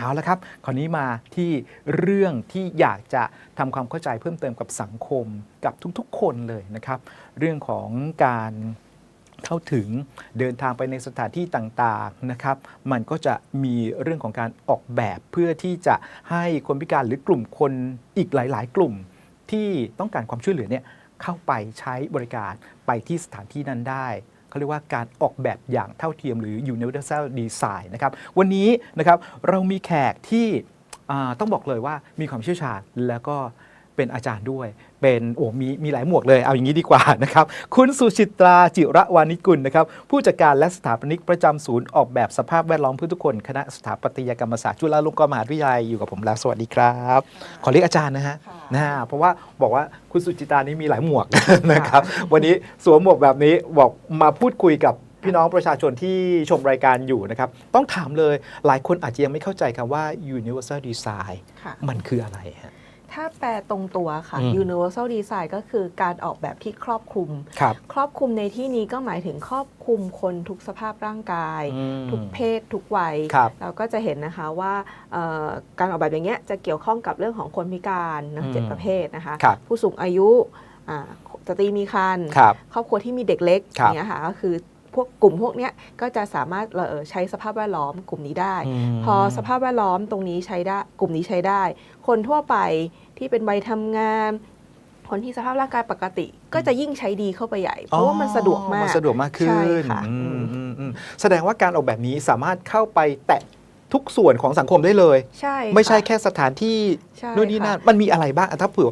เอาละครับ คราวนี้มาที่เรื่องที่อยากจะทำความเข้าใจเพิ่มเติมกับสังคมกับทุกๆ คนเลยนะครับ เรื่องของการเข้าถึงเดินทางไปในสถานที่ต่างๆนะครับ มันก็จะมีเรื่องของการออกแบบเพื่อที่จะให้คนพิการหรือกลุ่มคนอีกหลาย ๆ กลุ่มที่ต้องการความช่วยเหลือเนี่ยเข้าไปใช้บริการไปที่สถานที่นั้นได้ เขาเรียกว่าการออกแบบอย่างเท่าเทียมหรือ universal design นะครับวันนี้นะครับเรามีแขกที่ต้องบอกเลยว่ามีความเชี่ยวชาญแล้วก็ เป็นอาจารย์ด้วย เป็นโอ้มีมีหลายหมวกเลยเอาอย่างนี้ดีกว่านะครับ คุณสุชิตราจิระวานิกุลนะครับผู้จัดการและสถาปนิกประจำศูนย์ออกแบบสภาพแวดล้อมเพื่อทุกคนคณะสถาปัตยกรรมศาสตร์จุฬาลงกรณ์มหาวิทยาลัยอยู่กับผมแล้วสวัสดีครับ ขอเรียกอาจารย์นะฮะค่ะนะฮะเพราะว่าบอกว่าคุณสุจิตรานี้มีหลายหมวกนะครับวันนี้สวมหมวกแบบนี้บอกมาพูดคุยกับพี่น้องประชาชนที่ชมรายการอยู่นะครับ ต้องถามเลยหลายคนอาจจะยังไม่เข้าใจคำว่า universal design ค่ะมันคืออะไรฮะ ถ้าแปลตรงตัวค่ะ อืม universal design ก็คือการออกแบบที่ครอบคลุม ครับครอบคลุมในที่นี้ก็หมายถึงครอบคลุมคนทุกสภาพร่างกาย อืมทุกเพศทุกวัย ครับ เราก็จะเห็นนะคะว่าเอ่อการออกแบบอย่างเงี้ยจะเกี่ยวข้องกับเรื่องของคนพิการนะอืมเจ็ดประเภทนะคะ ครับ ผู้สูงอายุอ่าสตรีมีครรภ์ครับ ครอบครัวที่มีเด็กเล็กครับ อย่างเงี้ยค่ะก็คือ พวกกลุ่มพวกเนี้ยก็จะสามารถเอ่อใช้สภาพแวดล้อมกลุ่มนี้ได้มพอสภาพแวดล้อมตรงนี้ใช้ได้กลุ่มนี้ใช้ได้ คนทั่วไปที่เป็นวัยทำงานคนที่สภาพร่างกายปกติ ก็จะยิ่งใช้ดีเข้าไปใหญ่ เพราะว่ามันสะดวกมากนสะดวกมากขึ้นใช่ค่ะอืมอืมอืมอืมแสดงว่าการออกแบบนี้สามารถเข้าไปแตะ ทุกส่วนของสังคมได้เลย ใช่ไม่ใช่ค่ะ แค่สถานที่ใช่นู่นนี่ค่ะนั่นมันมีอะไรบ้างอะถ้าเผื่อ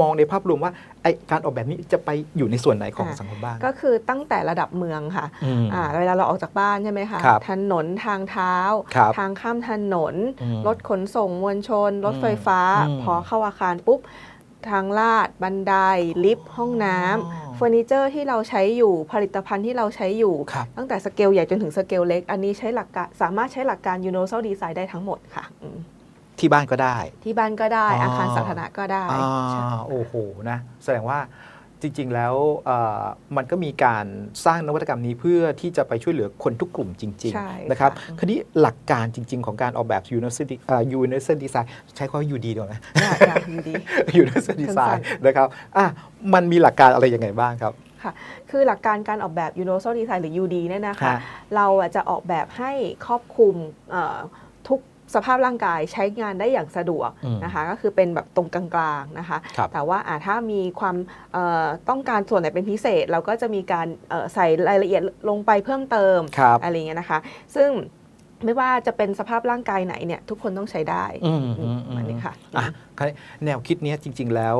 มองในภาพรวมว่าไอการออกแบบนี้จะไปอยู่ในส่วนไหนของอ่าสังคมบ้างก็คือตั้งแต่ระดับเมืองค่ะอืม อ่าเวลาเราออกจากบ้านใช่ไหมคะครับถนนทางเท้า ครับทางข้ามถนน อืมรถขนส่งมวลชน รถไฟฟ้า อืมพอเข้าอาคารปุ๊บ ทางลาด บันได ลิฟต์ ห้องน้อ๋อำเฟอร์นิเจอร์ที่เราใช้อยู่ผลิตภัณฑ์ที่เราใช้อยู่ ครับ ตั้งแต่สเกลใหญ่จนถึงสเกลเล็ก อันนี้ใช้หลักการสามารถใช้หลักการ universal design ได้ทั้งหมดค่ะอืมที่บ้านก็ได้ ที่บ้านก็ได้ อ๋ออ อาคารสาธารณะก็ได้อ่าใช่ โอ้โหนะ แสดงว่า จริงๆ แล้วเอ่อมันก็มีการสร้างนวัตกรรมนี้เพื่อที่จะไปช่วยเหลือคนทุกกลุ่มจริงใช่ๆนะครับค่ะคราวนี้หลักการจริง ๆ ของการออกแบบ universal de- เอ่อ universal design ใช้คำว่า UD ดีกว่าไหมได้ได้อยู่ดี universal สั้ design นนะครับอะมันมีหลักการอะไรยังไงบ้างครับค่ะคือหลักการการออกแบบ universal design หรือ UD เนี่ยนะคะฮะเราอะจะออกแบบให้ครอบคลุมเอ่อทุก สภาพร่างกายใช้งานได้อย่างสะดวกอืมนะคะก็คือเป็นแบบตรงกลางๆนะคะครับแต่ว่าอะถ้ามีความเอ่อต้องการส่วนไหนเป็นพิเศษ เราก็จะมีการเอ่อใส่รายละเอียดลงไปเพิ่มเติมครับอะไรอย่างเงี้ยนะคะ ซึ่งไม่ว่าจะเป็นสภาพร่างกายไหนเนี่ยทุกคนต้องใช้ได้อืมอืมประมาณนี้ค่ะอะคราวนี้แนวคิดเนี้ยจริง ๆแล้ว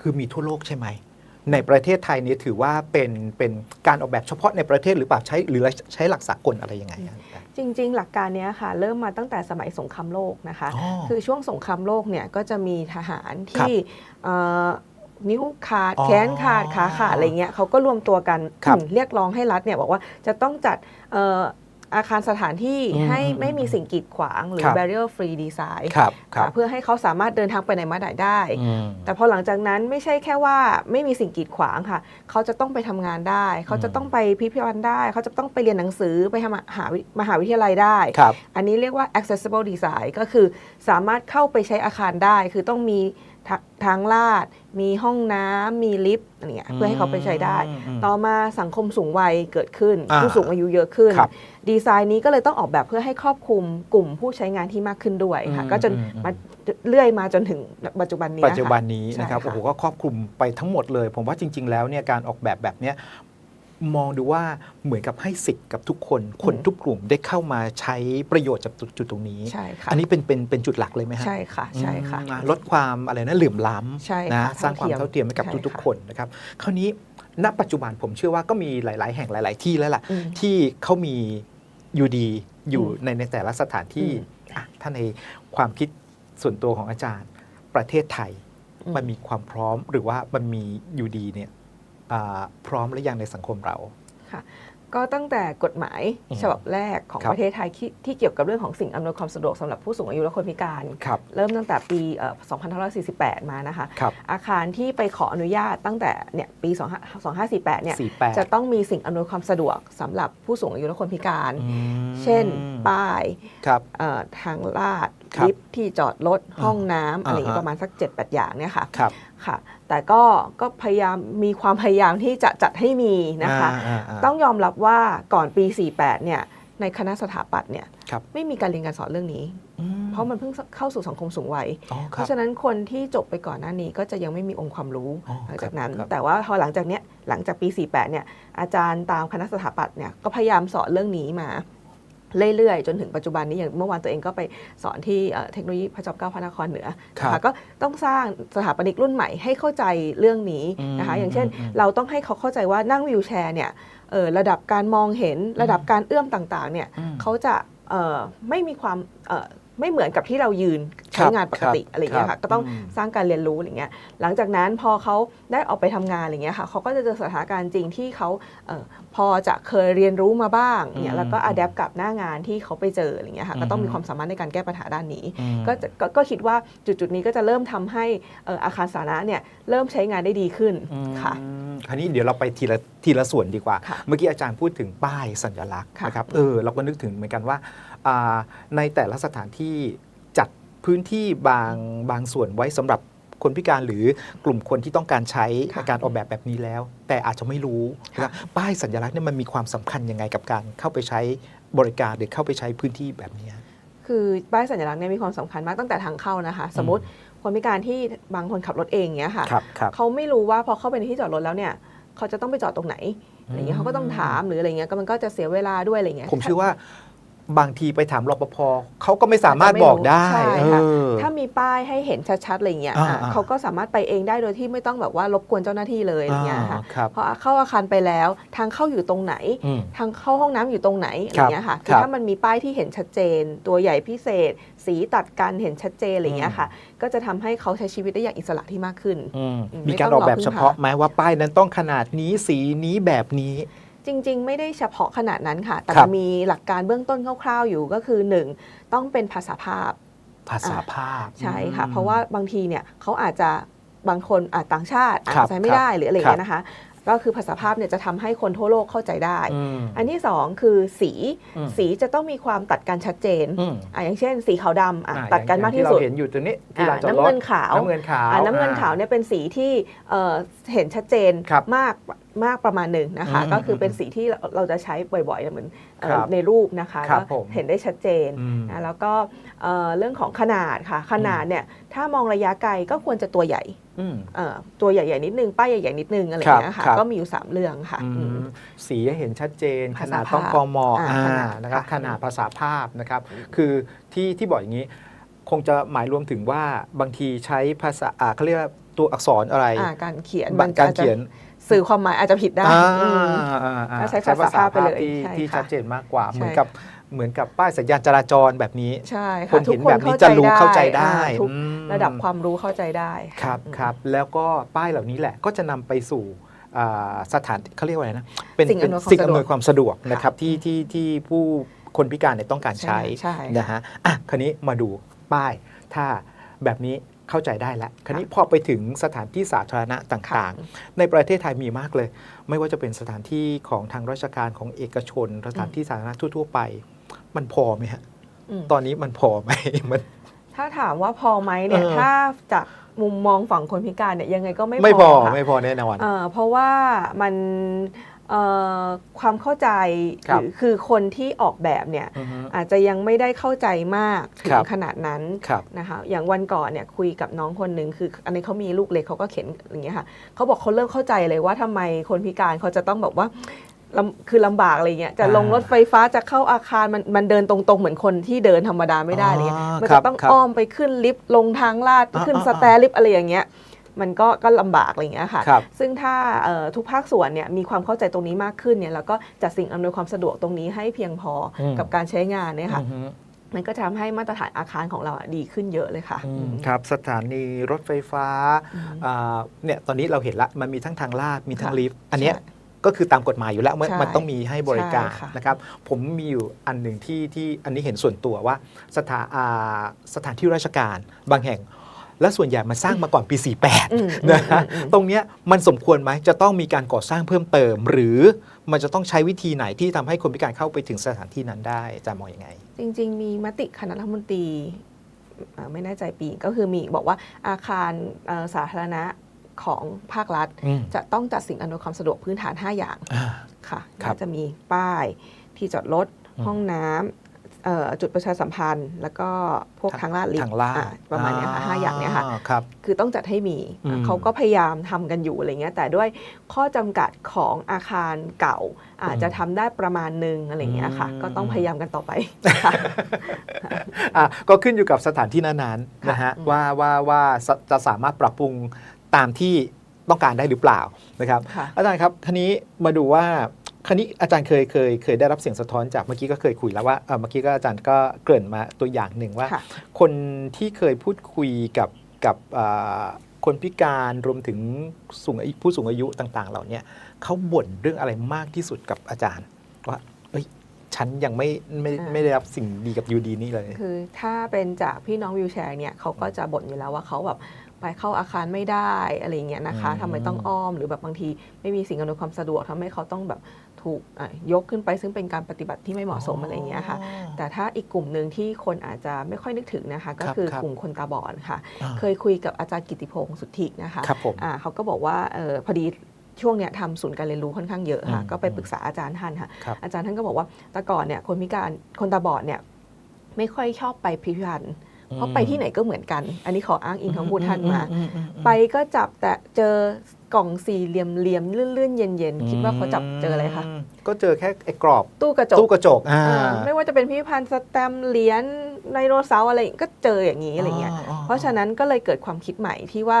คือมีทั่วโลกใช่ไหม ในประเทศไทยเนี่ยถือว่าเป็นเป็นการออกแบบเฉพาะในประเทศหรือเปล่าใช้หรือใช้หลักสากลอะไรยังไงอะจริง ๆ หลักการเนี้ยค่ะ เริ่มมาตั้งแต่สมัยสงครามโลกนะคะอ๋อคือช่วงสงครามโลกเนี่ยก็จะมีทหารครับที่เอ่อนิ้วขาดอ๋อแขนขาดขาขาดอะไรเงี้ยเขาก็รวมตัวกันครับเรียกร้องให้รัฐเนี่ยบอกว่าจะต้องจัดเอ่ออาคารสถานที่อืมให้อืมไม่มีสิ่งกีดขวางหรือครับ barrier free design ครับครับค่ะเพื่อให้เขาสามารถเดินทางไปไหนมาไหนได้อืมแต่พอหลังจากนั้นไม่ใช่แค่ว่าไม่มีสิ่งกีดขวางค่ะ เขาจะต้องไปทำงานได้ เขาจะต้องไปพิพิธภัณฑ์ได้ เขาจะต้องไปเรียนหนังสือไปทำมหามหาวิทยาลัยได้ครับอันนี้เรียกว่า accessible design ก็คือสามารถเข้าไปใช้อาคารได้ คือต้องมี ทาทางลาด มีห้องน้ำมีลิฟต์อะไรเงี้ยเพื่อให้เขาไปใช้ได้อืมต่อมาสังคมสูงวัยเกิดขึ้น อ่าผู้สูงอายุเยอะขึ้น ครับดีไซน์นี้ก็เลยต้องออกแบบเพื่อให้ครอบคลุมกลุ่มผู้ใช้งานที่มากขึ้นด้วยค่ะ อืมก็จนอืม มาเรื่อยมาจนถึงปัจจุบันนี้ปัจจุบันค่ะ นี้ใช่นะครับค่ะ โอ้โหก็ครอบคลุมไปทั้งหมดเลย ผมว่าจริง ๆ แล้วเนี่ยการออกแบบแบบเนี้ย มองดูว่าเหมือนกับให้สิทธิ์กับทุกคน คนทุกกลุ่มได้เข้ามาใช้ประโยชน์จากจุดตรงนี้ ใช่ค่ะอันนี้เป็นเป็นเป็นจุดหลักเลยไหมฮะใช่ค่ะใช่ค่ะอืมลดความอะไรนะเหลื่อมล้ใช่ำนะค่ะสร้างความเท่าเทียมให้กับใช่ทุกค่ะๆคนนะครับคราวนี้ณปัจจุบันผมเชื่อว่าก็มีหลาย ๆ แห่งหลาย ๆ ที่แล้วล่ะ อืม ที่เขามียูดีอยู่อืมในในแต่ละสถานที่อืมอะถ้าในความคิดส่วนตัวของอาจารย์ ประเทศไทย อืม มันมีความพร้อมหรือว่ามันมียูดีเนี่ยอ่า พร้อมหรือยังในสังคมเราค่ะก็ตั้งแต่กฎหมายอืมฉบับแรกของครับประเทศไทยที่ที่เกี่ยวกับเรื่องของสิ่งอำนวยความสะดวกสำหรับผู้สูงอายุและคนพิการครับเริ่มตั้งแต่ปีเอ่อ2548 มานะคะครับอาคารที่ไปขออนุญาตตั้งแต่เนี่ยปี 25 2548 เนี่ยสี่แปดจะต้องมีสิ่งอำนวยความสะดวกสำหรับผู้สูงอายุและคนพิการอืมเช่นป้ายครับเอ่อทางลาดครับ ลิฟท์ที่จอดรถห้องน้ำอะไรอย่างเงี้ยอ่าฮะประมาณสัก7-8อย่างเนี่ยค่ะครับค่ะ แต่ก็ก็พยายามมีความพยายามที่จะจัดให้มีนะคะาาาต้องยอมรับว่าก่อนปี 48 เนี่ยในคณะสถาปัตย์เนี่ยครับไม่มีการเรียนการสอนเรื่องนี้อืมเพราะมันเพิ่งเข้าสู่สังคมสูงวัยอ๋อเพครับราะฉะนั้นคนที่จบไปก่อนหน้านี้ก็จะยังไม่มีองค์ความรู้อ๋อหลังจากนั้นครับแต่ว่าพอหลังจากเนี้ยหลังจากปี 48 เนี่ยอาจารย์ตามคณะสถาปัตย์เนี่ยก็พยายามสอนเรื่องนี้มา เรื่อยๆ จนถึงปัจจุบันนี้อย่างเมื่อวานตัวเองก็ไปสอนที่เอ่อเทคโนโลยีพระจอมเกล้าพระนครเหนือครับนะคะก็ต้องสร้างสถาปนิกรุ่นใหม่ให้เข้าใจเรื่องนี้นะคะอืมอย่างเช่นอืมเราต้องให้เขาเข้าใจว่านั่งวิวแชร์เนี่ยเอ่อระดับการมองเห็นระดับการเอื้อมต่างๆเนี่ยอืมเขาจะเอ่อไม่มีความเอ่อไม่เหมือนกับที่เรายืนครั ใช้บงานปกติครับอะไรอย่างเงี้ยครัค่ะบก็ต้องอืมสร้างการเรียนรู้อะไรเงี้ยหลังจากนั้นพอเขาได้ออกไปทำงานอะไรเงี้ยค่ะเขาก็จะเจอสถานการณ์จริงที่เขาเอ่อพอจะเคยเรียนรู้มาบ้างเนี่ยแล้วก็อัดแอปกับหน้างานที่เขาไปเจออะไรเงี้ยค่ะก็ต้องมีความสามารถในการแก้ปัญหาด้านนี้อืมก็จะก็ก็คิดว่าจุดจุดๆนี้ก็จะเริ่มทำให้เอ่ออาคารสาธารณะเนี่ยเริ่มใช้งานได้ดีขึ้นค่ะอืมคราวนี้เดี๋ยวเราไปทีละทีละส่วนดีกว่าค่ะเมื่อกี้อาจารย์พูดถึงป้ายสัญลักษณ์ค่ะนะครับเออเราก็นึกถึงเหมือนกันว่าอ่าในแต่ละสถานที่จัด พื้นที่บางบางส่วนไว้สำหรับคนพิการหรือกลุ่มคนที่ต้องการใช้ค่ะการออกแบบแบบนี้แล้ว แต่อาจจะไม่รู้นะครับป้ายสัญลักษณ์เนี่ยมันมีความสำคัญยังไงกับการเข้าไปใช้บริการหรือเข้าไปใช้พื้นที่แบบนี้คือป้ายสัญลักษณ์เนี่ยมีความสำคัญมากตั้งแต่ทางเข้านะคะ สมมติคนพิการที่บางคนขับรถเองเนี้ยค่ะครับครับเขาไม่รู้ว่าพอเข้าไปในที่จอดรถแล้วเนี่ยเขาจะต้องไปจอดตรงไหนอะไรเงี้ยเขาก็ต้องถามหรืออะไรเงี้ยก็มันก็จะเสียเวลาด้วยอะไรเงี้ยผมเชื่อว่า บางทีไปถามรปภเขาก็ไม่สามารถบอกได้ใช่เอค่ะอถ้ามีป้ายให้เห็นชัดๆอะไรเงี้ยอ่าอะอ่าเขาก็สามารถไปเองได้โดยที่ไม่ต้องแบบว่ารบกวนเจ้าหน้าที่เลยอะไรเงี้ยค่ะอ่าครับพอเข้าอาคารไปแล้ว ทางเข้าอยู่ตรงไหนอืมทางเข้าห้องน้ำอยู่ตรงไหนอะไรเงี้ยค่ะครับถ้ามันมีป้ายที่เห็นชัดเจน ตัวใหญ่พิเศษ สีตัดกันเห็นชัดเจนอะไรเงี้ยค่ะ ก็จะทำให้เขาใช้ชีวิตได้อย่างอิสระที่มากขึ้นอืมอืมมีการไม่อต้องอกแบบรอพึ่งเฉพาะพาไหมว่าป้ายนั้นต้องขนาดนี้สีนี้แบบนี้ จริง ๆ ไม่ได้เฉพาะขนาดนั้นค่ะ แต่ครัมับนมีหลักการเบื้องต้นคร่าว ๆ อยู่ก็คือ 1 ต้องเป็นภาษาภาพ ภาษาภาพ ใช่ค่ะอืมเพราะว่าบางทีเนี่ยเขาอาจจะบางคนอาจต่างชาติอ่านครับภาษาไม่ได้หรืออะไรอย่างครับเงี้ยนะคะ ก็คือภาษาภาพเนี่ยจะทำให้คนทั่วโลกเข้าใจได้อืมอันที่สองคือสีอืม สีจะต้องมีความตัดกันชัดเจนอืมอะอย่างเช่น สีขาวดำอะอะตัดกันอย่งมากที่สุดเราเห็นอยู่ตรงนี้ที่ลานจอดน้ำรถเงินขาว น้ำเงินขาว อะน้ำเงินขาวอ่เนี่ยเป็นสีที่เอ่อเห็นชัดเจนครับมาก มากประมาณหนึ่งนะคะอืมก็คือเป็นสีที่เราเราจะใช้บ่อยๆเหมือนเอ่อครับในรูปนะคะครับก็ผมเห็นได้ชัดเจนอืมนะแล้วก็เอ่อเรื่องของขนาดค่ะ ขนาดเนี่ยถ้ามองระยะไกลก็ควรจะตัวใหญ่อืมเอ่อตัวใหญ่ๆนิดนึง ป้ายใหญ่ๆนิดนึงอะไรอย่างเงี้ยครัค่ะบครับก็มีอยู่สามเรื่องค่ะอือืมมสีให้เห็นชัดเจนขภาษานาดภาพต้องกมอ่าอ่าขนาดนะครับค่ะขนาดภาษาภาพนะครับ คือที่ที่บอกอย่างนี้ คงจะหมายรวมถึงว่าบางทีใช้ภาษาอ่าเขาเรียกว่าตัวอักษรอะไรอ่าการเขียนบางการอจจะเขียน สื่อความหมายอาจจะผิดได้อ่าอืมอ่าอ่าก็ใช้ภาษาภาพไปเลยที่ใช่ที่ค่ะชัดเจนมากกว่าใช่เหมือนกับเหมือนกับป้ายสัญญาณจราจรแบบนี้ใช่คค่ะนทุกเห็นคนแบบนี้เข้าจะใจรู้ได้เข้าใจได้อ่าทุกอืมระดับความรู้เข้าใจได้ครับอืมครับแล้วก็ป้ายเหล่านี้แหละก็จะนำไปสู่อ่าสถานเขาเรียกว่าอะไรนะเป็นสิ่งเป็นอำนวยความสิ่งสะดวกอำนวยความสะดวกค่ะนะครับที่ที่ที่ผู้คนพิการเนี่ยต้องการใช้ใช่ใช่นะฮะอะคราวนี้มาดูป้ายถ้าแบบนี้ เข้าใจได้แล้วคราวนี้พอไปถึงสถานที่สาธารณะต่างๆ ในประเทศไทยมีมากเลย ไม่ว่าจะเป็นสถานที่ของทางราชการของเอกชน สถานที่สาธารณะทั่ว ๆ ไป มันพอไหมฮะอืมตอนนี้มันพอไหมมัน ถ้าถามว่าพอไหมเนี่ยเออถ้าจากมุมมองฝั่งคนพิการเนี่ยยังไงก็ไม่ไม่พอค่ะไม่พอแน่นอนเอ่อเพราะว่ามันเอ่อ ความเข้าใจครับหรือคือคนที่ออกแบบเนี่ยอือฮึอาจจะยังไม่ได้เข้าใจมากถึครังบ ขนาดนั้นครับ นะคะอย่างวันก่อนเนี่ยคุยกับน้องคนหนึ่งคือ อันนี้เขามีลูกเล็กเขาก็เขียนอย่างเงี้ยค่ะเขาบอกเขาเริ่มเข้าใจเลยว่าทำไมคนพิการเขาจะต้องแบบว่าลำคือลำบากอะไรเงี้ยจะลงอ่ารถไฟฟ้าจะเข้าอาคารมันมันเดินตรงๆ เหมือนคนที่เดินธรรมดาไม่ได้อะไรเงี้ยอ๋อมันครัจะบต้องครับอ้อมไปขึ้นลิฟต์ลงทางลาดอ่าขึ้นอ่าสแตร์ลิฟต์อะไรอย่างเงี้ย มันก็ก็ลำบากอะไรเงี้ยค่ะ ครับ ซึ่งถ้าเอ่อทุกภาคส่วนเนี่ยมีความเข้าใจตรงนี้มากขึ้นเนี่ยแล้วก็จัดสิ่งอำนวยความสะดวกตรงนี้ให้เพียงพออม กับการใช้งานเนี่ยค่ะ อือฮึ มันก็จะทำให้มาตรฐานอาคารของเราอะดีขึ้นเยอะเลยค่ะอืมอืมครับสถานีรถไฟฟ้าอืมอ่าเนี่ยตอนนี้เราเห็นละมันมีทั้งทางลาดมีทั้งค่ะลิฟต์อันเนี้ยใช่ก็คือตามกฎหมายอยู่แล้วมันใช่มันต้องมีให้บริการใช่ค่ะ นะครับผมมีอยู่อันหนึ่งที่ที่อันนี้เห็นส่วนตัวว่าสถาอ่าสถานที่ราชการบางแห่ง และส่วนใหญ่มันสร้างมาก่อนปี 48อืมนะฮะอืมอืมตรงเนี้ยมันสมควรไหมจะต้องมีการก่อสร้างเพิ่มเติม หรือมันจะต้องใช้วิธีไหนที่ทำให้คนพิการเข้าไปถึงสถานที่นั้นได้อาจะมองยังไง จริง ๆ มีมติคณะรัฐมนตรีอ่าไม่แน่ใจปีก็คือมีบอกว่าอาคารเอ่อสาธารณะของภาครัฐอืมจะต้องจัดสิ่งอำนวยความสะดวกพื้นฐาน 5 อย่างอ่าค่ะครับก็จะมีป้ายที่จอดรถอืมห้องน้ำเอ่อ จุดประชาสัมพันธ์ แล้วก็พวกทางทางลาดลิฟทางต์ลาดอะประมาณเนี้ยค่ะห้าอย่างเนี้ยค่ะครับคือต้องจัดให้มีอืมเขาก็พยายามทำกันอยู่อะไรเงี้ยแต่ด้วยข้อจำกัดของอาคารเก่า อาจจะทำได้ประมาณหนึงอะไรเงี้ยค่ะอืมก็ต้องพยายามกันต่อไปค่ะอะก็ขึ้นอยู่กับสถานที่นั้นๆนะฮะอืมว่าว่าว่าสจะสามารถปรับปรุงตามที่ต้องการได้หรือเปล่านะครับค่ะอาจารย์ครับคันนี้มาดูว่า คันนี้อาจารย์เคยเคยเคยได้รับเสียงสะท้อนจากเมื่อกี้ก็เคยคุยแล้วว่าเอ่อเมื่อกี้ก็อาจารย์ก็เกริ่นมาตัวอย่างหนึ่งว่า ค่ะ คนที่เคยพูดคุยกับกับอ่าคนพิการรวมถึงสูงอายุผู้สูงอายุต่าง ๆ เหล่าเนี้ยเขาบ่นเรื่องอะไรมากที่สุดกับอาจารย์ว่าเอ้ยฉันยังไม่ไม่อ่า ไม่ได้รับสิ่งดีกับยูดีนี่เลย คือถ้าเป็นจากพี่น้องวิวแชร์เนี่ยเขาก็จะบ่นอยู่แล้วว่าเขาแบบไปเข้าอาคารไม่ได้อะไรอย่างเงี้ยนะคะอืม ทำไมต้องอ้อมหรือแบบบางทีไม่มีสิ่งอำนวยความสะดวกทำให้เขาต้องแบบ ถูกอะยกขึ้นไปซึ่งเป็นการปฏิบัติที่ไม่เหมาะสมอะไรอย่างเงี้ยค่ะ แต่ถ้าอีกกลุ่มหนึ่งที่คนอาจจะไม่ค่อยนึกถึงนะคะ ก็ครับคือครับกลุ่มคนตาบอดค่ะอ่าเคยคุยกับอาจารย์กิติพงศ์สุทธินะคะครับผมอ่าเขาก็บอกว่าเออพอดีช่วงเนี้ยทำศูนย์การเรียนรู้ค่อนข้างเยอะค่ะอืมก็ไปปรึกษาอาจารย์ท่านค่ะครับอาจารย์ท่านก็บอกว่าแต่ก่อนเนี่ยคนพิการคนตาบอดเนี่ยไม่ค่อยชอบไปพิพิธภัณฑ์เพราะไปที่ไหนก็เหมือนกัน อันนี้ขออ้างอิงคำพูดท่านมาอือือืมไปก็จับแต่เจอ กล่องสี่เหลี่ยมเหลี่ยมๆเลื่อนๆเย็นๆคิดว่าเขาจับเจออะไรคะมก็เจอแค่ไอ้กรอบตู้กระจกตู้กระจกอ่าเออไม่ว่าจะเป็นพิพิธภัณฑ์สแตมป์เหรียญไดโนเสาร์อะไรก็เจออย่างนี้อะไรเงี้ยเพราะฉะนั้นก็เลยเกิดความคิดใหม่ที่ว่า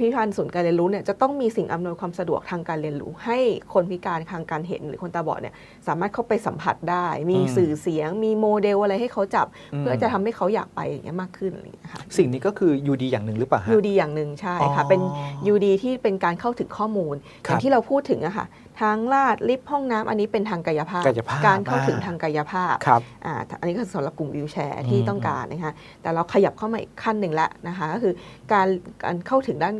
พิพิธภัณฑ์ศูนย์การเรียนรู้เนี่ยจะต้องมีสิ่งอำนวยความสะดวกทางการเรียนรู้ ให้คนพิการทางการเห็นหรือคนตาบอดเนี่ยสามารถเข้าไปสัมผัสได้ มีอืม สื่อเสียง มีโมเดลอะไรให้เขาจับอืมเพื่อจะทำให้เขาอยากไปอย่างเงี้ยมากขึ้นอะไรอย่างเงี้ยค่ะ สิ่งนี้ก็คือยูดีอย่างหนึ่งหรือเปล่าฮะ ยูดีอย่างหนึ่งใช่ค่ะ อ๋อเป็น UD ที่เป็นการเข้าถึงข้อมูลคอรับย่างที่เราพูดถึงอะค่ะทางลาดลิฟต์ห้องน้ำอันนี้เป็นทางกายภาพ กายภาพการเข้าถึงอ่า ทางกายภาพครับ อ่าอันนี้ก็สำหรับกลุ่มวิวแชร์ที่อืมต้องการนะคะแต่เราขยับเข้ามาอีกขั้นหนึ่งแล้วนะคะก็คือการการเข้าถึงด้าน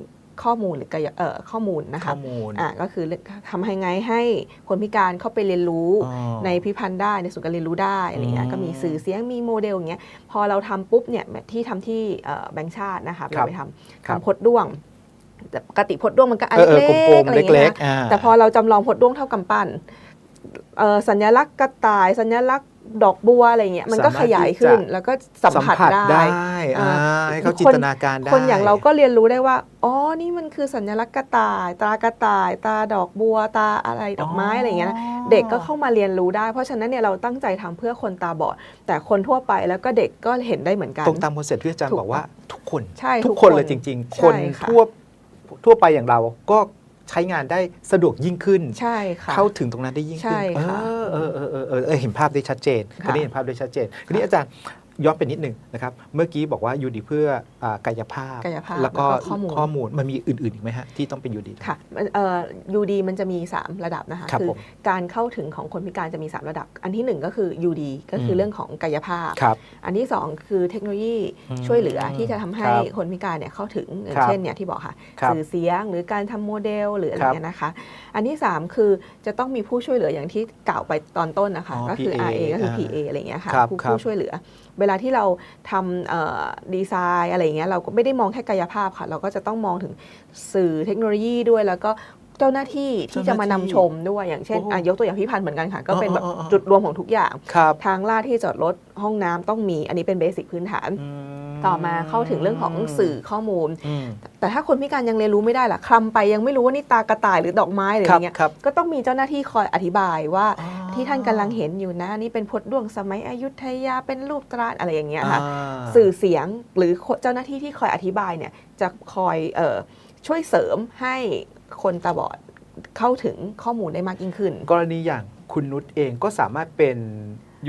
ข้อมูลหรือกายเอ่อข้อมูลนะคะข้อมูล อ่าก็คือทำให้ไงให้คนพิการเข้าไปเรียนรู้อ๋อในพิพิธภัณฑ์ได้ในศูนย์การเรียนรู้ได้อะไรเงี้อืยมก็มีสื่อเสียงมีโมเดลอย่างเงี้ยพอเราทำปุ๊บเนี่ยที่ทำที่เอ่อแบงค์ชาตินะคะครัเราบไปทำครับ ทำพดด้วง แต่ปกติพดด้วงมันก็อันเออเออเล็กลกมๆๆอะไรเงี้เล็ยกนะๆอ่า แต่พอเราจำลองพดด้วงเท่ากำปั้นเอ่อสัญลักษณ์กระต่าย สัญลักษณ์ ดอกบัวอะไรเงี้ยมันก็สามารถขยายที่จะขึ้นแล้วก็สัมผัสได้อ่าอ่าให้เขาจินตนาการได้คนอย่างเราก็เรียนรู้ได้ว่าอ๋อนี่มันคือสัญลักษณ์กระต่าย ตากระต่าย ตาดอกบัว ตาอะไรดอกไม้อะไรอย่างเงี้ยนะเด็กก็เข้ามาเรียนรู้ได้ เพราะฉะนั้นเนี่ยเราตั้งใจทำเพื่อคนตาบอด แต่คนทั่วไปแล้วก็เด็กก็เห็นได้เหมือนกันตรงตามคอนเซ็ปต์ที่อาจารย์ถูกบอกว่าทุกคนใช่ทุกทุกคนคนเลยจริงๆใช่คนค่ะทั่วทั่วไปอย่างเราก็ ใช้งานได้สะดวกยิ่งขึ้น ใช่ค่ะ เข้าถึงตรงนั้นได้ยิ่งขึ้นใช่ค่ะเออเออเออเออเออเออเห็นภาพได้ชัดเจนค่ะคันนี้เห็นภาพได้ชัดเจนคันนี้อาจารย์ ย้อนไปนิดนึงนะครับ เมื่อกี้บอกว่ายูดีเพื่ออ่ากายภาพ กายภาพแล้วก็แล้วก็ข้อมูล ข้อมูลมันมีอื่นๆอีกไหมฮะที่ต้องเป็นยูดี ค่ะเอ่อ UD มันจะมี 3 ระดับนะคะครับอผมการเข้าถึงของคนพิการจะมี 3 ระดับ อันที่ 1 ก็คือ UD ก็คืออม เรื่องของกายภาพ ครับ อันที่ 2 คือเทคโนโลยีอืมช่วยเหลือที่จะทำให้ครับคนพิการเนี่ยเข้าถึงอย่าคงรับเช่นเนี่ยที่บอกค่ะครับสื่อเสียงหรือการทำโมเดลหรืออะไรครับเงี้ยนะคะ อันที่ 3 คือจะต้องมีผู้ช่วยเหลืออย่างที่กล่าวไปตอนต้นนะคะ อ๋อก็คือ PA RA ก็คือ อ่า PA อะไรเงี้ยค่ะครับผู้ครับ ผู้ช่วยเหลือเวลาที่เราทำดีไซน์อะไรเงี้ยเราก็ไม่ได้มองแค่กายภาพค่ะ เราก็จะต้องมองถึงสื่อเทคโนโลยีด้วยแล้วก็เจ้าหน้าที่ที่จะมานำชมด้วยอย่างเช่นโอ้อะยกตัวอย่างพิพันธ์เหมือนกันค่ะ ก็เป็นแบบอ๋ออ๋ออ๋อจุดรวมของทุกอย่างครับทางลาดที่จอดรถห้องน้ำต้องมี อันนี้เป็นเบสิกพื้นฐาน ต่อมาเข้าถึงเรื่องของสื่อข้อมูลอืมแต่ถ้าคนพิการยังเรียนรู้ไม่ได้ล่ะคลำไปยังไม่รู้ว่านี่ตากระต่ายหรือดอกไม้หรืออะไรเงี้ยครับก็ต้องมีเจ้าหน้าที่คอยอธิบายว่าอ๋อที่ท่านกำลังเห็นอยู่นะนี่เป็นพจน์ดวงสมัยอยุธยาเป็นรูปตราอะไรอย่างเงี้ยค่ะอ่าสื่อเสียงหรือเจ้าหน้าที่ที่คอยอธิบายเนี่ยจะคอยเออช่วยเสริมให้คนตาบอดเข้าถึงข้อมูลได้มากยิ่งขึ้น กรณีอย่างคุณนุชเองก็สามารถเป็น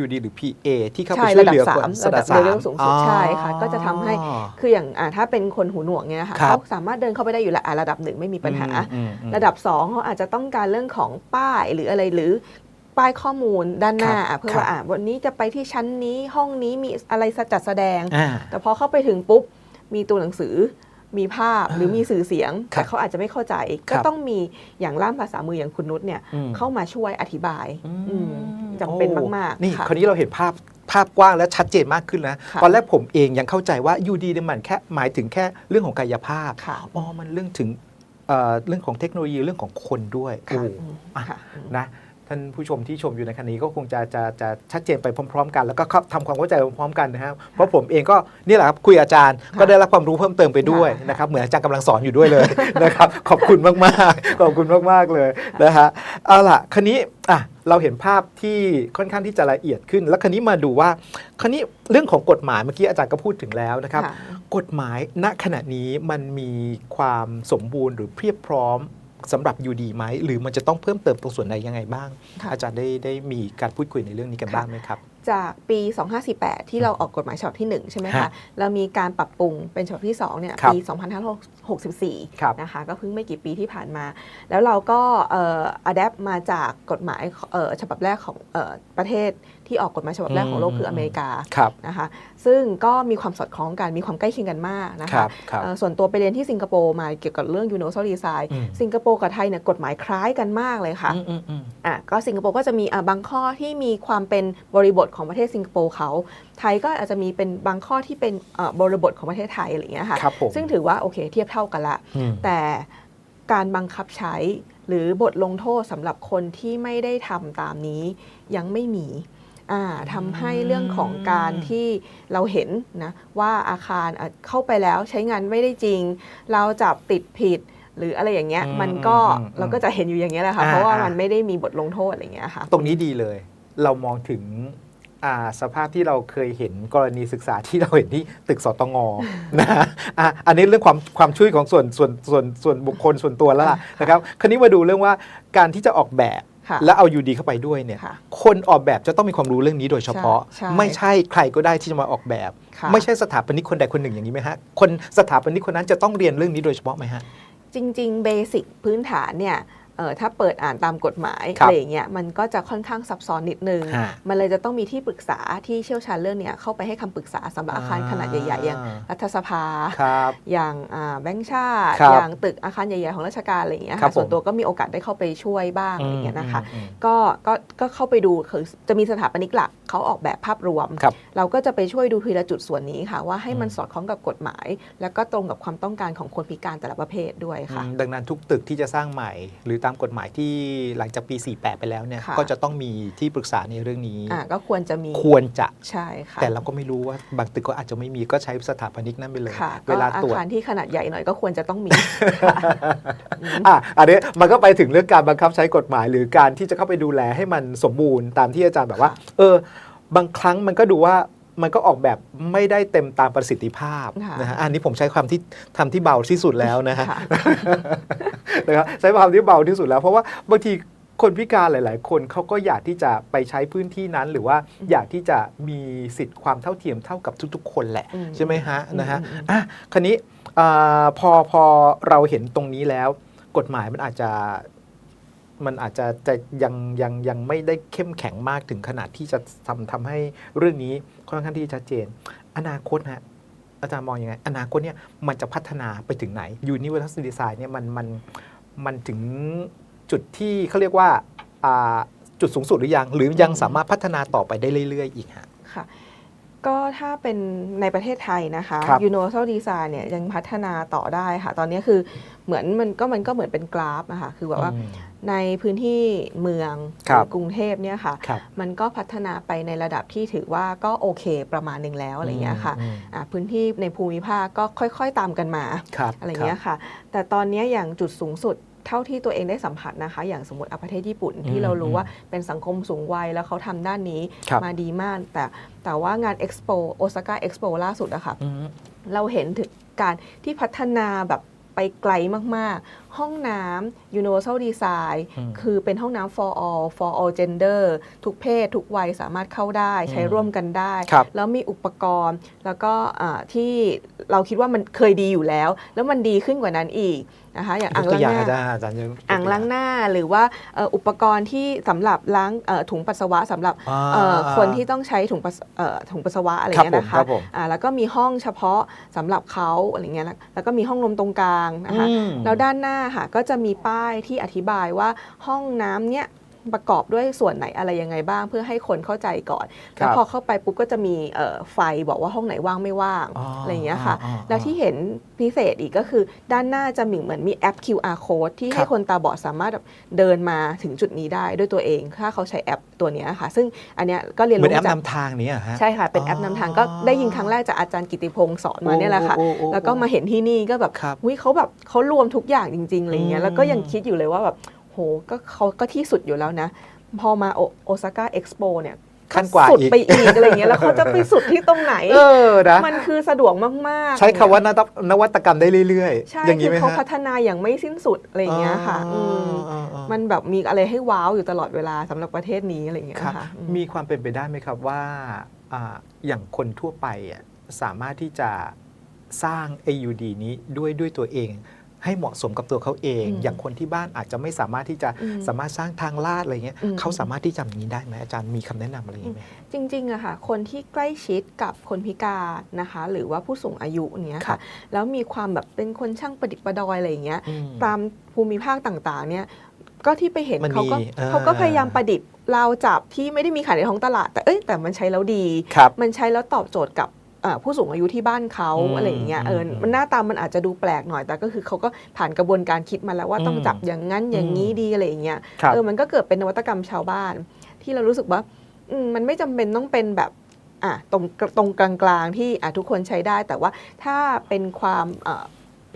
UD หรือ PA ที่เข้าไปใช่ช่วยเหลือระดับคนสามระดับระดับสามเลเวลสูงสุดใช่ค่ะ ก็จะทำให้อ๋อคืออย่างอ่าถ้าเป็นคนหูหนวกเนี่ยนะคะครับเขาสามารถเดินเข้าไปได้อยู่แล้วอะระดับหนึ่งไม่มีปัญหาอืมอืมระดับ2เขาอาจจะต้องการเรื่องของป้ายหรืออะไรหรือป้ายข้อมูลด้านหน้าครับอะเพื่อครับว่าอะวันนี้จะไปที่ชั้นนี้ห้องนี้มีอะไรจัดแสดงอ่าแต่พอเข้าไปถึงปุ๊บมีตัวหนังสือ มีภาพอ่าหรือมีสื่อเสียงครับแต่เขาอาจจะไม่เข้าใจคก็รับต้องมีอย่างล่ามภาษามืออย่างคุณนุชเนี่ยอืมเข้ามาช่วยอธิบายอืมอืมจำเป็นโอ้มากๆนี่ค่ะคราวนี้เราเห็นภาพภาพกว้างและชัดเจนมากขึ้นนะค่ะตอนแรกผมเองยังเข้าใจว่า UD เนี่ยมันแค่หมายถึงแค่เรื่องของกายภาพค่ะอ๋อมันเรื่องถึงเอ่อเรื่องของเทคโนโลยีเรื่องของคนด้วยค่ะโอ้อืมอะค่ะอืมนะ ท่านผู้ชมที่ชมอยู่ในคันนี้ก็คงจะจะจะชัดเจนไปพร้อม ๆ กัน แล้วก็เข้าทำความเข้าใจไปพร้อมๆกันนะครับเพราะผมเองก็นี่แหละครับคุยกับอาจารย์ค่ะก็ได้รับความรู้เพิ่มเติมไปด้วยค่ะนะครับเหมือนอาจารย์กำลังสอนอยู่ด้วยเลยนะครับขอบคุณมากๆขอบคุณมากๆเลยนะฮะเอาล่ะคันนี้อะเราเห็นภาพที่ค่อนข้างที่จะละเอียดขึ้น แล้วคันนี้มาดูว่าคันนี้เรื่องของกฎหมายเมื่อกี้อาจารย์ก็พูดถึงแล้วนะครับ ค่ะ กฎหมายณขณะนี้มันมีความสมบูรณ์หรือเพียบพร้อม สำหรับ UD ไหมหรือมันจะต้องเพิ่มเติมตรงส่วนใดยังไงบ้างค่ะอาจารย์ได้ได้มีการพูดคุยในเรื่องนี้กันบ้างไหมครับ จากปี 2548 ที่เราออกกฎหมายฉบับที่ 1 ใช่ไหมฮะคะเรามีการปรับปรุงเป็นฉบับที่2เนี่ยครับปี 2564ครับนะคะก็เพิ่งไม่กี่ปีที่ผ่านมา แล้วเราก็เอ่ออัดแอปมาจากกฎหมายเอ่อฉบับแรกของเอ่อประเทศ ที่ออกกฎหมายฉบับแรกของโลกอืมคืออเมริกาครับนะคะซึ่งก็มีความสอดคล้องกันมีความใกล้เคียงกันมากนะครัคะบครับเอ่อส่วนตัวไปเรียนที่สิงคโปร์มาเกี่ยวกับเรื่อง universal design อืมสิงคโปร์กับไทยเนี่ยกฎหมายคล้ายกันมากเลยค่ะอืมอืมอืมอะก็สิงคโปร์ก็จะมีอะบางข้อที่มีความเป็นบริบทของประเทศสิงคโปร์เขาไทยก็อาจจะมีเป็นบางข้อที่เป็นเอ่อบริบทของประเทศไทยอะไรอย่างเงี้ยค่ะครับผมซึ่งถือว่าโอเคเทียบเท่ากันละอืมแต่การบังคับใช้หรือบทลงโทษสำหรับคนที่ไม่ได้ทำตามนี้ยังไม่มีอ่า ทำให้เรื่องของการที่เราเห็นนะว่าอาคารอะเข้าไปแล้วใช้งานไม่ได้จริง เราจับติดผิดหรืออะไรอย่างเงี้ยอืมมันก็อืมอืมเราก็จะเห็นอยู่อย่างเงี้ยแหละค่ะอ่าเพราะว่าอ่ามัมันไม่ได้มีบทลงโทษอะไรอย่างเงี้ยค่ะตรงนี้ดีเลย เรามองถึงอ่าสภาพที่เราเคยเห็นกรณีศึกษาที่เราเห็นที่ตึกสตงนะฮะอะอันนี้เรื่องความความช่วยของส่วนส่วนส่วนส่วนบุคคลส่วนตัวแล้วล่ะนะครับ คราวนี้มาดูเรื่องว่าการที่จะออกแบบค่ะ แล้วเอา UD เข้าไปด้วยเนี่ยค่ะคนออกแบบจะต้องมีความรู้เรื่องนี้โดยเฉพาะใช่ไม่ใช่ใครก็ได้ที่จะมาออกแบบค่ะไม่ใช่สถาปนิกคนใดคนหนึ่งอย่างนี้ไหมฮะคนสถาปนิกคนนั้นจะต้องเรียนเรื่องนี้โดยเฉพาะไหมฮะจริงๆเบสิกพื้นฐานเนี่ยเอ่อถ้าเปิดอ่านตามกฎหมายครับอะไรอย่างเงี้ยมันก็จะค่อนข้างซับซ้อนนิดนึงฮะมันเลยจะต้องมีที่ปรึกษาที่เชี่ยวชาญเรื่องเนี้ยเข้าไปให้คำปรึกษาสำหรับอาคารขนาดใหญ่ๆอย่างรัฐสภาครับอย่างอ่าแบงก์ชาติครับอย่างตึกอาคารใหญ่ๆของราชการอะไรอย่างเงี้ยครัค่ะบผมส่วนตัวก็มีโอกาสได้เข้าไปช่วยบ้างอะไรอย่างเงี้ยนะคะอืมก็ก็ก็เข้าไปดูคือจะมีสถาปนิกหลักเขาออกแบบภาพรวมครับเราก็จะไปช่วยดูทีละจุดส่วนนี้ค่ะ ว่าให้มันอืมสอดคล้องกับกฎหมาย แล้วก็ตรงกับความต้องการของคนพิการแต่ละประเภทด้วยค่ะอืมดังนั้นทุกตึกที่จะสร้างใหม่หรือตามกฎหมายที่หลังจากปี 48 ไปแล้วเนี่ยค่ะ ก็จะต้องมีที่ปรึกษาในเรื่องนี้ อ่าก็ควรจะมีควรจะ ใช่ค่ะแต่เราก็ไม่รู้ว่าบางตึกก็อาจจะไม่มีก็ใช้สถาปนิกนั่นไปเลย ค่ะเวลาก็อาตรวจ คารที่ขนาดใหญ่หน่อยก็ควรจะต้องมีอะอันนี้มันก็ไปถึงเรื่องการบังคับใช้กฎหมาย หรือการที่จะเข้าไปดูแลให้มันสมบูรณ์ตามที่อาจารย์แบบว่า ค่ะ เออ บางครั้งมันก็ดูว่า มันก็ออกแบบไม่ได้เต็มตามประสิทธิภาพค่ะนะฮะอันนี้ผมใช้ความที่ทำที่เบาที่สุดแล้วนะฮะค่ะนะครับใช้ความที่เบาที่สุดแล้ว เพราะว่าบางทีคนพิการหลาย ๆ คนเขาก็อยากที่จะไปใช้พื้นที่นั้น หรือว่าอยากที่จะมีสิทธิ์ความเท่าเทียมเท่ากับทุก ๆ คนแหละอืมใช่ไหมฮะนะฮะอืมอืมอะคันนี้อ่าพอพอเราเห็นตรงนี้แล้ว กฎหมายมันอาจจะมันอาจจะจะยังยังยังไม่ได้เข้มแข็งมากถึงขนาดที่จะทำทำให้เรื่องนี้ ค่อนข้างที่ชัดเจน อนาคตฮะอาจารย์มองอยังไงอนาคตเนี่ยมันจะพัฒนาไปถึงไหน Universal Design เนี่ยมันมันมันถึงจุดที่เขาเรียกว่าอ่าจุดสูงสุดหรือยัง หรือยังสามารถพัฒนาต่อไปได้เรื่อย ๆ อีกฮะค่ะก็ถ้าเป็นในประเทศไทยนะคะครับ Universal Design เนี่ยยังพัฒนาต่อได้ค่ะ ตอนนี้คือเหมือนมันก็มันก็เหมือนเป็นกราฟอะค่ะคือแบบว่าอืม ในพื้นที่เมืองครับหรือกรุงเทพเนี่ยค่ะ ครับ มันก็พัฒนาไปในระดับที่ถือว่าก็โอเคประมาณหนึ่งแล้วอะไรเงี้ยค่ะอืมอะ พื้นที่ในภูมิภาคก็ค่อยๆตามกันมา ครับอะไรเงี้ยค่ะ แต่ตอนเนี้ยอย่างจุดสูงสุดเท่าที่ตัวเองได้สัมผัสนะคะ อย่างสมมติอะประเทศญี่ปุ่นที่เรารู้ว่าเป็นสังคมสูงวัยแล้วเขาทำด้านนี้ครับมาดีมาก แต่แต่ว่างาน Expo Osaka Expo ล่าสุดอะค่ะ อืม เราเห็นถึงการที่พัฒนาแบบไปไกลมากๆ ห้องน้ำ universal design อืมคือเป็นห้องน้ำ for all for all gender ทุกเพศ ทุกวัยสามารถเข้าได้ใช้อืมร่วมกันได้ครับแล้วมีอุปกรณ์ แล้วก็อ่าที่เราคิดว่ามันเคยดีอยู่แล้ว แล้วมันดีขึ้นกว่านั้นอีกนะคะอย่างยอ่างกตัล้าวงอย่างหน้าอาจารย์อาจารย์ยกตัวอ่างล้างหน้าหรือว่าเอ่ออุปกรณ์ที่สำหรับล้างเอ่อถุงปัสสาวะสำหรับอ่าเอ่อคนที่ต้องใช้ถุงปัสเอ่อถุงปัสสาวะอะไรครับเงี้ยนะคะผมครับผมอ่าแล้วก็มีห้องเฉพาะสำหรับเขาอะไรเงี้ยแล้วแล้วก็มีห้องลมตรงกลางนะคะอืมแล้วด้านหน้าค่ะก็จะมีป้ายที่อธิบายว่าห้องน้ำเนี้ย ประกอบด้วยส่วนไหนอะไรยังไงบ้าง เพื่อให้คนเข้าใจก่อนครับแล้วพอเข้าไปปุ๊บก็จะมีเอ่อไฟบอกว่าห้องไหนว่างไม่ว่างอ๋อออะไรอย่างเงี้ยค่ะอ๋ออ๋อแล้วที่เห็นพิเศษอีกก็คือ ด้านหน้าจะมีเหมือนมีแอป QR code ที่คให้รับคนตาบอดสามารถแบบเดินมาถึงจุดนี้ได้ด้วยตัวเอง ถ้าเขาใช้แอปตัวเนี้ยค่ะ ซึ่งอันเนี้ยก็เรียนเหมือนรู้แอปจากนำทางนี้เหรอฮะใช่ค่ะเป็นแอปนำทางก็ได้ยินครั้งแรกจากอาจารย์กิติพงศ์สอนมาเนี่ยแหละค่ะโอ้โอ้โอ้แล้วก็มาเห็นที่นี่ก็แบบครับอุ้ยเขาแบบเขารวมทุกอย่างจริงๆอะไรเงี้อืยมแล้วก็ยังคิดอยู่เลยว่าแบบ โหก็เขาก็ที่สุดอยู่แล้วนะ พอมาโอซาก้าเอ็กซ์โปเนี่ยขั้นกว่าสุดอีกไปอีกอะไรเงี้ยแล้วเขาจะไปสุดที่ตรงไหนเออนะมันคือสะดวกมากๆ ใช้คำว่านวัตนวัตกรรมได้เรื่อยใช่ๆอย่างนี้คือไหมเขาฮะพัฒนาอย่างไม่สิ้นสุดอะไรอย่างเงี้ยค่ะอ๋อมอ๋ออ๋อมันแบบมีอะไรให้ว้าวอยู่ตลอดเวลาสำหรับประเทศนี้อะไรอย่างเงี้ยครับค่ะอืมมีความเป็นไปได้ไหมครับว่าอ่าอย่างคนทั่วไปอะสามารถที่จะสร้าง AUD นี้ด้วยด้วยตัวเอง ให้เหมาะสมกับตัวเขาเองอืมอย่างคนที่บ้านอาจจะไม่สามารถที่จะอืมสามารถสร้างทางลาดอะไรเงี้ยอืมเขาสามารถที่จะอย่างนี้ได้ไหมอาจารย์มีคำแนะนำอะไรอย่างนี้ไหมจริงๆอะค่ะคนที่ใกล้ชิดกับคนพิการนะคะ หรือว่าผู้สูงอายุอย่างเงี้ยครัค่ะบแล้วมีความแบบเป็นคนช่างประดิษฐ์ประดอยอะไรอย่างเงี้ยอืมตามภูมิภาคต่างๆเนี่ยก็ที่ไปเห็นมันเขาก็มีเออเขาก็พยายามประดิษฐ์ราวจับที่ไม่ได้มีขายในท้องตลาด แต่เอ้ยแต่มันใช้แล้วดีครับมันใช้แล้วตอบโจทย์กับเอ่อ ผู้สูงอายุที่บ้านเขาอืมอะไรอย่างเงี้ยเอออมมันหน้าตามันอาจจะดูแปลกหน่อยแต่ก็คือเขาก็ผ่านกระบวนการคิดมาแล้วว่าต้องอืมจับอย่างนั้นอย่างนี้ดีอะไรอย่างเงี้ยครับเออมันก็เกิดเป็นนวัตกรรมชาวบ้าน ที่เรารู้สึกว่าอืมมันไม่จำเป็นต้องเป็นแบบอะตรงตรงกลางๆที่อะทุกคนใช้ได้ แต่ว่าถ้าเป็นความเอ่อ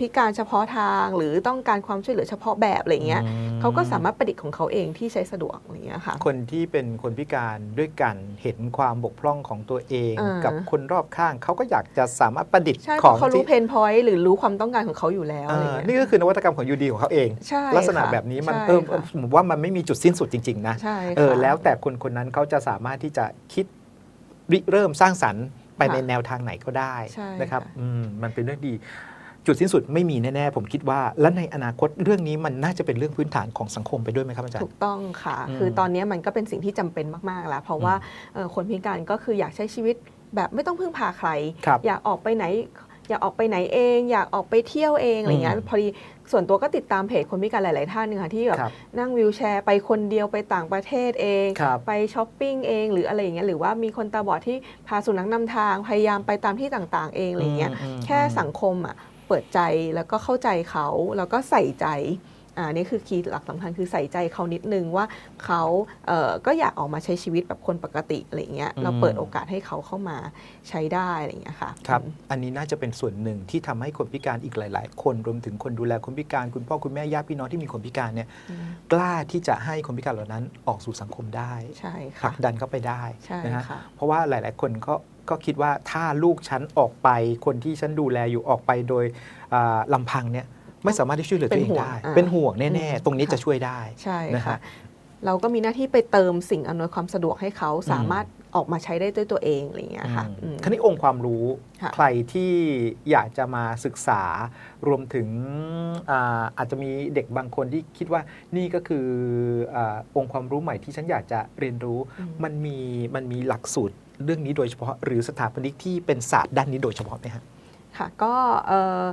พิการเฉพาะทางหรือต้องการความช่วยเหลือเฉพาะแบบอะไรอย่างเงี้ยอืมเขาก็สามารถประดิษฐ์ของเขาเองที่ใช้สะดวกอะไรอย่างเงี้ยค่ะ คนที่เป็นคนพิการด้วยกันเห็นความบกพร่องของตัวเองอ่ากักับคนรอบข้างเขาก็อยากจะสามารถประดิษฐ์ใช่เพของราะเขารู้ที่เพนพอยต์หรือรู้ความต้องการของเขาอยู่แล้วเอ่อะไรออย่างเงี้ยนี่ก็คือนวัตกรรมของยูดีของเขาเองใช่ลักษณะค่แบบนี้มันใช่เออค่ะผมว่ามันไม่มีจุดสิ้นสุดจริง ๆ นะใช่เออค่ะแล้วแต่คนคนนั้นเขาจะสามารถที่จะคิดริเริ่มสร้างสรรค์ไปค่ะในแนวทางไหนก็ได้ใช่นะครับค่ะอืมมันเป็นเรื่องดี จุดสิ้นสุดไม่มีแน่ ๆ ผมคิดว่า และในอนาคตเรื่องนี้มันน่าจะเป็นเรื่องพื้นฐานของสังคมไปด้วยไหมครับอาจารถูย์กต้องค่ะอืมคือตอนนี้มันก็เป็นสิ่งที่จำเป็นมาก ๆ แล้ว เพราะว่าเอ่อคนพิการก็คืออยากใช้ชีวิตแบบไม่ต้องพึ่งพาใครครับอยากออกไปไหนอยากออกไปไหนเอง อยากออกไปเที่ยวเองอะไรเงี้ยอืมพอดีส่วนตัวก็ติดตามเพจคนพิการหลาย ๆ ท่านนึงค่ะที่แบบครับนั่งวิวแชร์ไปคนเดียวไปต่างประเทศเองครับไปช้อปปิ้งเองหรืออะไรอย่างเงี้ยหรือว่ามีคนตาบอดที่พาสุนัขนำทางพยายามไปตามที่ต่าง ๆ เองอะไรเงี้ยอืมแค่สังคมอะ เปิดใจแล้วก็เข้าใจเขาแล้วก็ใส่ใจอ่านี่คือคีย์หลักสำคัญคือใส่ใจเขานิดนึงว่าเขาเอ่อก็อยากออกมาใช้ชีวิตแบบคนปกติอะไรเงี้ยอืมเราเปิดโอกาสให้เขาเข้ามาใช้ได้อะไรเงี้ยค่ะครับอืมอันนี้น่าจะเป็นส่วนหนึ่งที่ทำให้คนพิการอีกหลาย ๆ คนรวมถึงคนดูแลคนพิการ คุณพ่อคุณแม่ญาติพี่น้องที่มีคนพิการเนี่ยอืมกล้าที่จะให้คนพิการเหล่านั้นออกสู่สังคมได้ใช่ผลัค่ะกดันเข้าไปได้ใช่นะฮะค่ะเพราะว่าหลาย ๆ คนก็ ก็คิดว่าถ้าลูกฉันออกไปคนที่ฉันดูแลอยู่ออกไปโดยอ่าลำพังเนี่ยไม่สามารถที่ช่วยเหลือตัวเองได้ เป็นห่วงอ่าเป็นห่วงแน่อืมๆตรงนี้ค่ะจะช่วยได้ใช่นะค่ะฮะเราก็มีหน้าที่ไปเติมสิ่งอำนวยความสะดวกให้เขาสามารถออกมาใช้ได้ด้วยตัวเองอะไรเงี้ยค่ะอืมอืมคราวนี้องค์ความรู้ค่ะใครที่อยากจะมาศึกษารวมถึงอาอาจจะมีเด็กบางคนที่คิดว่านี่ก็คืออาองค์ความรู้ใหม่ที่ฉันอยากจะเรียนรู้อืมมันมีมันมีหลักสูตร เรื่องนี้โดยเฉพาะหรือสถาปนิกที่เป็นศาสตร์ด้านนี้โดยเฉพาะไหมฮะค่ะก็เอ่อ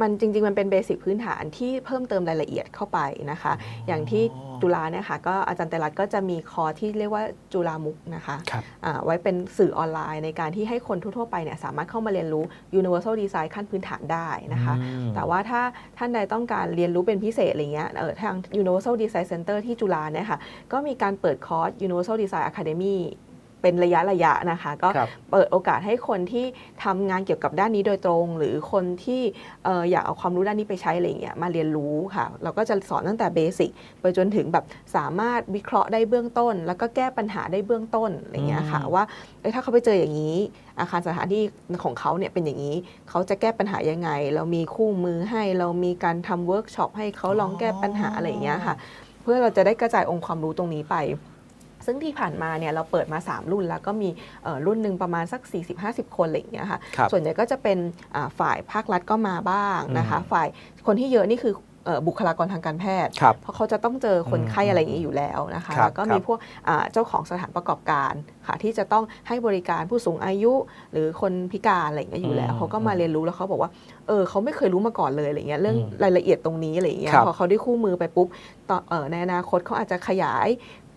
มันจริง ๆ มันเป็นเบสิกพื้นฐานที่เพิ่มเติมรายละเอียดเข้าไปนะคะ อย่างที่จุฬาเนี่ยค่ะก็อาจารย์ไตรรัตน์ก็จะมีคอร์สที่เรียกว่าจุฬามุกนะคะครับอ่าไว้เป็นสื่อออนไลน์ในการที่ให้คนทั่ว ๆ ไปเนี่ยสามารถเข้ามาเรียนรู้ universal design ขั้นพื้นฐานได้นะคะอืมแต่ว่าถ้าท่านใดต้องการเรียนรู้เป็นพิเศษอะไรเงี้ยเออทาง Universal Design Center ที่จุฬาเนี่ยค่ะก็มีการเปิดคอร์ส Universal Design Academy เป็นระยะระยะนะคะ ก็ครับเปิดโอกาสให้คนที่ทำงานเกี่ยวกับด้านนี้โดยตรง หรือคนที่เอ่ออยากเอาความรู้ด้านนี้ไปใช้อะไรอย่างเงี้ยมาเรียนรู้ค่ะ เราก็จะสอนตั้งแต่เบสิกไปจนถึงแบบสามารถวิเคราะห์ได้เบื้องต้น แล้วก็แก้ปัญหาได้เบื้องต้นอะไรอย่างเงี้ยค่ะอืมว่าเอ้ยถ้าเขาไปเจออย่างนี้ อาคารสถานที่ของเขาเนี่ยเป็นอย่างนี้เขาจะแก้ปัญหายังไง เรามีคู่มือให้เรามีการทำเวิร์กช็อปให้เขาลองแก้ปัญหาอะไรอย่างเงี้ยค่ะ เพื่อเราจะได้กระจายองค์ความรู้ตรงนี้ไป ซึ่งที่ผ่านมาเนี่ยเราเปิดมา 3 รุ่น แล้วก็มีเอ่อรุ่นหนึ่งประมาณสัก 40-50 คนอะไรอย่างเงี้ยค่ะครับส่วนใหญ่ก็จะเป็นอ่าฝ่ายภาครัฐก็มาบ้างนะคะอืมฝ่ายคนที่เยอะนี่คือเอ่อบุคลากรทางการแพทย์ครับเพราะเขาจะต้องเจอคนไข้อืมอะไรอย่างนี้อยู่แล้วนะคะครับแล้วก็ครับมีพวกอ่าเจ้าของสถานประกอบการค่ะที่จะต้องให้บริการผู้สูงอายุ หรือคนพิการอะไรอย่างเงี้ยอยู่แล้วอืมเขาก็มาเรียนรู้แล้วเขาบอกว่าเออเขาไม่เคยรู้มาก่อนเลยอะไรเงี้ยเรื่องอืมรายละเอียดตรงนี้อะไรอย่างเงี้ยครับพอเขาได้คู่มือไปปุ๊บต่อเออในอนาคตเขาอาจจะขยาย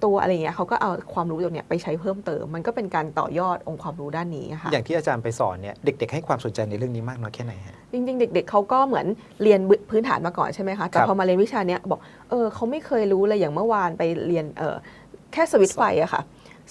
ตัวอะไรเงี้ยเขาก็เอาความรู้ตรงเนี้ยไปใช้เพิ่มเติม มันก็เป็นการต่อยอดองค์ความรู้ด้านนี้ค่ะอย่างที่อาจารย์ไปสอนเนี่ยเด็ก ๆ ให้ความสนใจในเรื่องนี้มากน้อยแค่ไหนฮะจริงๆ เด็ก ๆเขาก็เหมือนเรียนพื้นฐานมาก่อนใช่ไหมคะแต่ครับพอมาเรียนวิชาเนี้ยบอกเออเขาไม่เคยรู้เลยอย่างเมื่อวานไปเรียนเออแค่สวิตช์ไฟอะค่ะ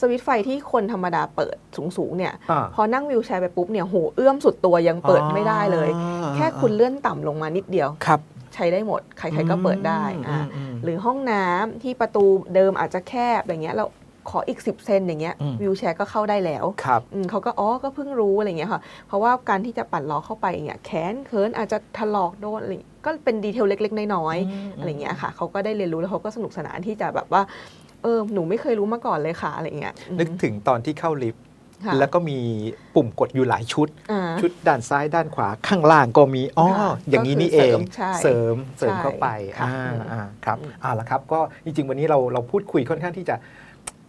สวิตช์ไฟที่คนธรรมดาเปิดสูงๆเนี่ยอ่าพอนั่งวิวแชร์ไปปุ๊บเนี่ยโหเอื้อมสุดตัวยังเปิดไม่ได้เลยอ่าแค่คุณเลื่อนต่ำลงมานิดเดียวครับ ใช้ได้หมด ใครๆก็เปิดได้อ่าอืม หรือห้องน้ำที่ประตูเดิมอาจจะแคบอะไรเงี้ยเราขออีก 10 เซนอย่างเงี้ยอืมวิวแชร์ก็เข้าได้แล้วครับอืมเขาก็อ๋อก็เพิ่งรู้อะไรเงี้ยค่ะ เพราะว่าการที่จะปัดล้อเข้าไปเนี่ยแขนเคินอาจจะถลอกโดนอะไรก็เป็นดีเทลเล็ก ๆ น้อยอืมๆอะไรเงี้ยค่ะเขาก็ได้เรียนรู้แล้วเขาก็สนุกสนานที่จะแบบว่าเออหนูไม่เคยรู้มาก่อนเลยค่ะอะไรเงี้ยอืมนึกถึงตอนที่เข้าลิฟต์ค่ะ แล้วก็มีปุ่มกดอยู่หลายชุดอ่าชุดด้านซ้ายด้านขวาข้างล่างก็มีอ๋อค่ะอย่างนี้นี่เองก็คือเสริมใช่เสริมเสริมใช่เข้าไปค่ะอ่าอืมอ่าครับอืมเอาละครับ ก็จริงๆ วันนี้เราเราพูดคุยค่อนข้างที่จะ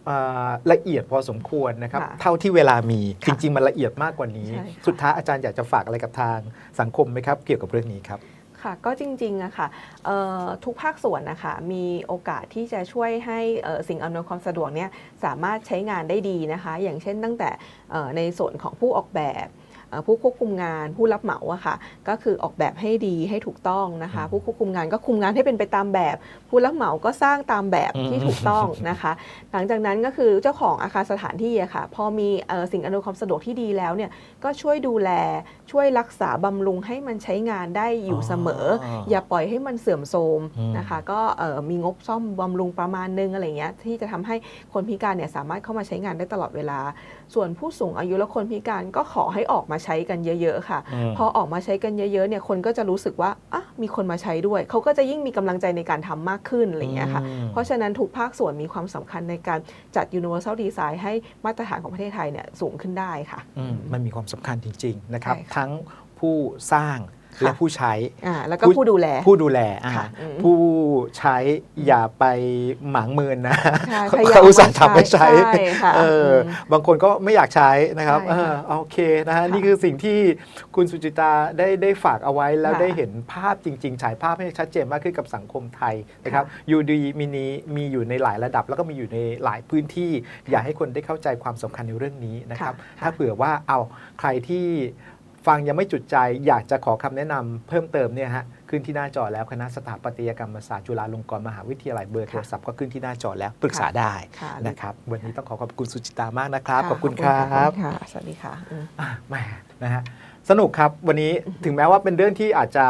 อ่าละเอียดพอสมควรนะครับค่ะเท่าที่เวลามีจค่ะริง ๆ มันละเอียดมากกว่านี้ใช่ค่ะสุดท้ายอาจารย์อยากจะฝากอะไรกับทางสังคมไหมครับ เกี่ยวกับเรื่องนี้ครับ ค่ะก็จริงๆอะค่ะทุกภาคส่วนนะคะมีโอกาสที่จะช่วยให้สิ่งอำนวยความสะดวกเนี่ยสามารถใช้งานได้ดีนะคะ อย่างเช่นตั้งแต่ในส่วนของผู้ออกแบบ ผู้ควบคุมงานผู้รับเหมาอะค่ะก็คือออกแบบให้ดีให้ถูกต้องนะคะอืมผู้ควบคุมงานก็คุมงานให้เป็นไปตามแบบ ผู้รับเหมาก็สร้างตามแบบอืมที่ถูกต้องนะคะ หลังจากนั้นก็คือเจ้าของอาคารสถานที่อะค่ะพอมีเอ่อสิ่งอำนวยความสะดวกที่ดีแล้วเนี่ยก็ช่วยดูแลช่วยรักษาบำรุงให้มันใช้งานได้อยู่เสมอ อย่าปล่อยให้มันเสื่อมโทรมอืมนะคะ ก็เอ่อมีงบซ่อมบำรุงประมาณนึงอะไรเงี้ยที่จะทำให้คนพิการเนี่ยสามารถเข้ามาใช้งานได้ตลอดเวลา ส่วนผู้สูงอายุและคนพิการก็ขอให้ออกมาใช้กันเยอะ ๆ ค่ะมพอออกมาใช้กันเยอะๆเนี่ยคนก็จะรู้สึกว่าอะมีคนมาใช้ด้วย เขาก็จะยิ่งมีกำลังใจในการทำมากขึ้นอะไรเงี้ยค่ะอืมเพราะฉะนั้นทุกภาคส่วนมีความสำคัญในการจัด universal design ให้มาตรฐานของประเทศไทยเนี่ยสูงขึ้นได้ค่ะอืมมันมีความสำคัญจริง ๆ นะครับใช่ค่ะทั้งผู้สร้างค่ะ และผู้ใช้อ่าแล้วก็ผู้ดูแล ผู้ดูแลอ่าค่ะอืมผู้ใช้อย่าไปหมางเมินนะใช่เขาพยายามเขาอุตส่าห์ทำให้ใช้ใช่ค่ะเอออมบางคนก็ไม่อยากใช้นะครับใช่เอค่ะอโอเคนะฮะค่ะนี่คือสิ่งที่คุณสุจิตาได้ได้ฝากเอาไว้แล้วค่ะได้เห็นภาพจริง ๆ ฉายภาพให้ชัดเจนมากขึ้นกับสังคมไทยนะครับค่ะยูดีมินีมีอยู่ในหลายระดับ แล้วก็มีอยู่ในหลายพื้นที่ อยากให้คนได้เข้าใจความสำคัญในเรื่องนี้นะครับค่ะถ้าเผื่อว่าเอาใครที่ ฟังยังไม่จุดใจ อยากจะขอคำแนะนำเพิ่มเติมเนี่ยฮะขึ้นที่หน้าจอแล้วคณะสถาปัตยกรรมศาสตร์จุฬาลงกรณ์มหาวิทยาลัยเบอร์โทรศัพท์ก็ขึ้นที่หน้าจอแล้วปรึกษาได้ค่ะนะครับวันนี้ต้องขอขอบคุณสุจิตามากนะครับะขอบคุณครับค่ะสวัสดีค่ะอืมอะแหมนะฮะสนุกครับวันนี้ถึงแม้ว่าเป็นเรื่องที่อาจจะ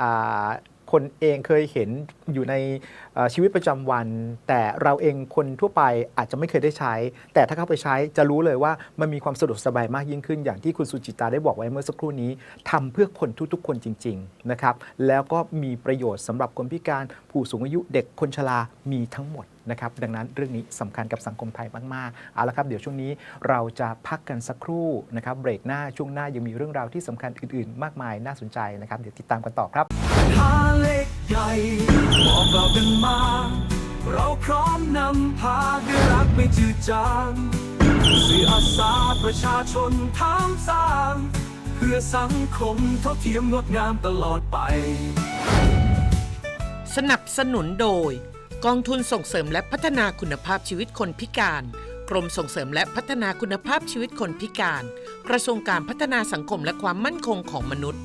อ่าคนเองเคยเห็นอยู่ในเอ่อชีวิตประจำวัน แต่เราเองคนทั่วไปอาจจะไม่เคยได้ใช้ แต่ถ้าเข้าไปใช้จะรู้เลยว่ามันมีความสะดวกสบายมากยิ่งขึ้น อย่างที่คุณสุจิตาได้บอกไว้เมื่อสักครู่นี้ทำเพื่อคนทุกๆ คนจริงๆนะครับแล้วก็มีประโยชน์สำหรับคนพิการผู้สูงอายุเด็กคนชรามีทั้งหมดนะครับดังนั้นเรื่องนี้สำคัญกับสังคมไทยมากๆเอาละครับเดี๋ยวช่วงนี้เราจะพักกันสักครู่นะครับเบรกหน้าช่วงหน้ายังมีเรื่องราวที่สำคัญอื่นๆ มากมายน่าสนใจนะครับ เดี๋ยวติดตามกันต่อครับ ใหญ่บอกเรากันมา เราพร้อมนำพาด้วยรักไม่จืดจางสื่ออาสาประชาชนทางสร้าง เพื่อสังคมเท่าเทียมงดงามตลอดไป สนับสนุนโดย กองทุนส่งเสริมและพัฒนาคุณภาพชีวิตคนพิการ กรมส่งเสริมและพัฒนาคุณภาพชีวิตคนพิการ กระทรวงการพัฒนาสังคมและความมั่นคงของมนุษย์